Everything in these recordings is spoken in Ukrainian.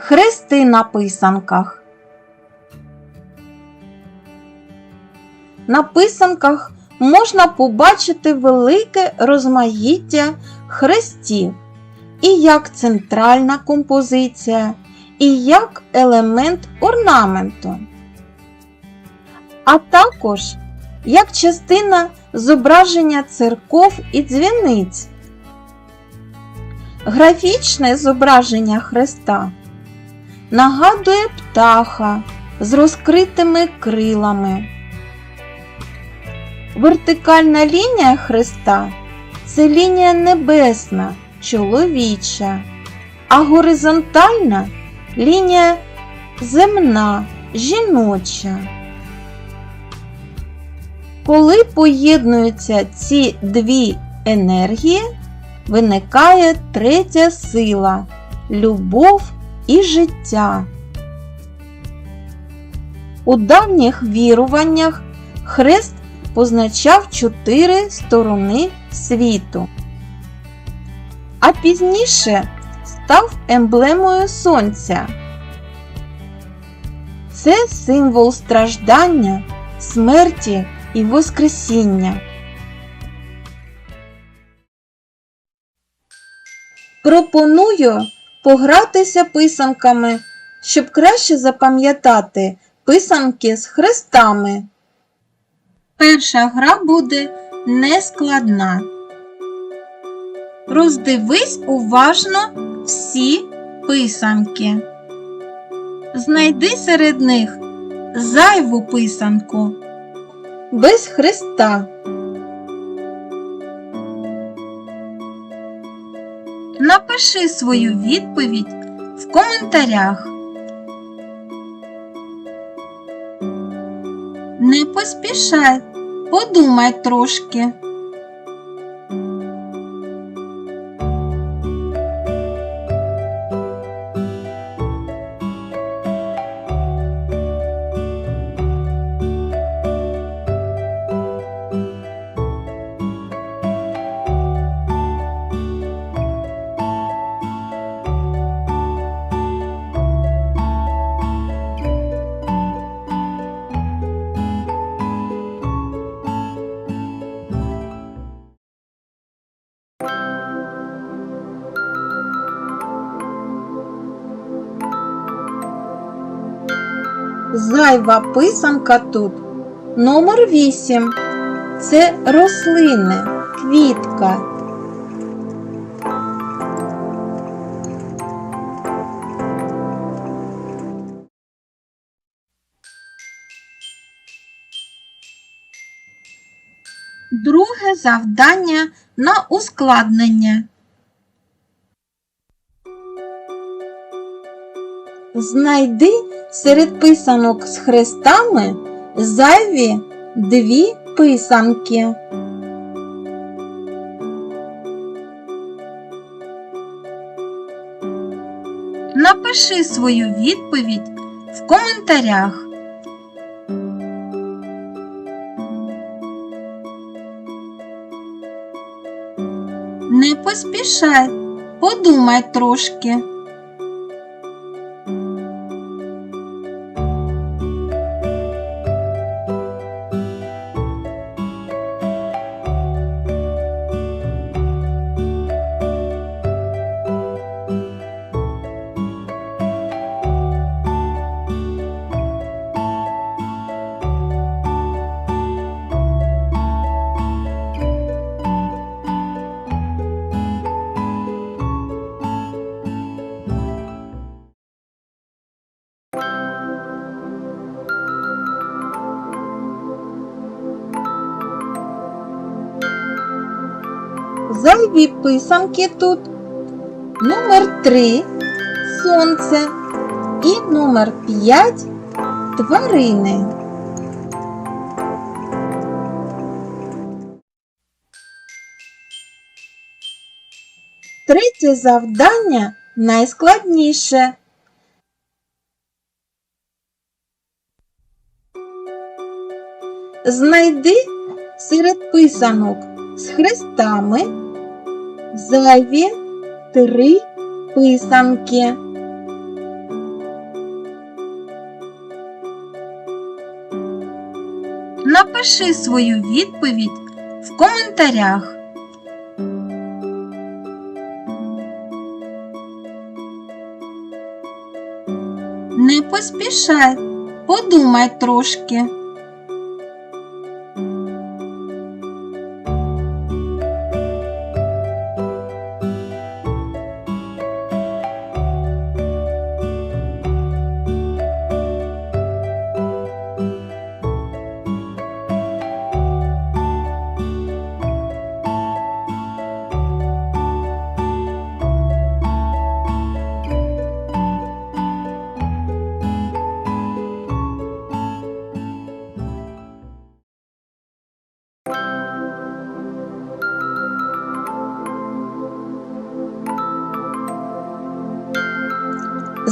Хрести на писанках. На писанках можна побачити велике розмаїття хрестів і як центральна композиція, і як елемент орнаменту, а також як частина зображення церков і дзвіниць. Графічне зображення хреста нагадує птаха з розкритими крилами. Вертикальна лінія хреста це лінія небесна, чоловіча, а горизонтальна лінія земна, жіноча. Коли поєднуються ці дві енергії, виникає третя сила любов і життя. У давніх віруваннях хрест позначав чотири сторони світу, а пізніше став емблемою сонця. Це символ страждання, смерті і Воскресіння. Пропоную погратися писанками, щоб краще запам'ятати писанки з хрестами. Перша гра буде нескладна. Роздивись уважно всі писанки. Знайди серед них зайву писанку без хреста. Напиши свою відповідь в коментарях. Не поспішай, подумай трошки. Зайва писанка тут. Номер 8. Це рослини, квітка. Друге завдання на ускладнення. Знайди серед писанок з хрестами зайві дві писанки. Напиши свою відповідь в коментарях. Не поспішай, подумай трошки. Зайві писанки тут. Номер 3 сонце і номер 5 тварини. Третє завдання найскладніше. Знайди серед писанок з хрестами зайві три писанки. Напиши свою відповідь в коментарях. Не поспішай, подумай трошки.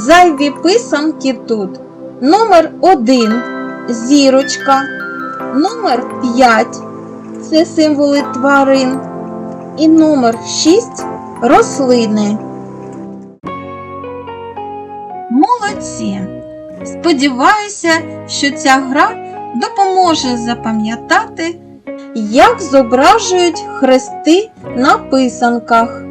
Зайві писанки тут. Номер 1 зірочка. Номер 5 це символи тварин. І номер 6 рослини. Молодці! Сподіваюся, що ця гра допоможе запам'ятати, як зображують хрести на писанках.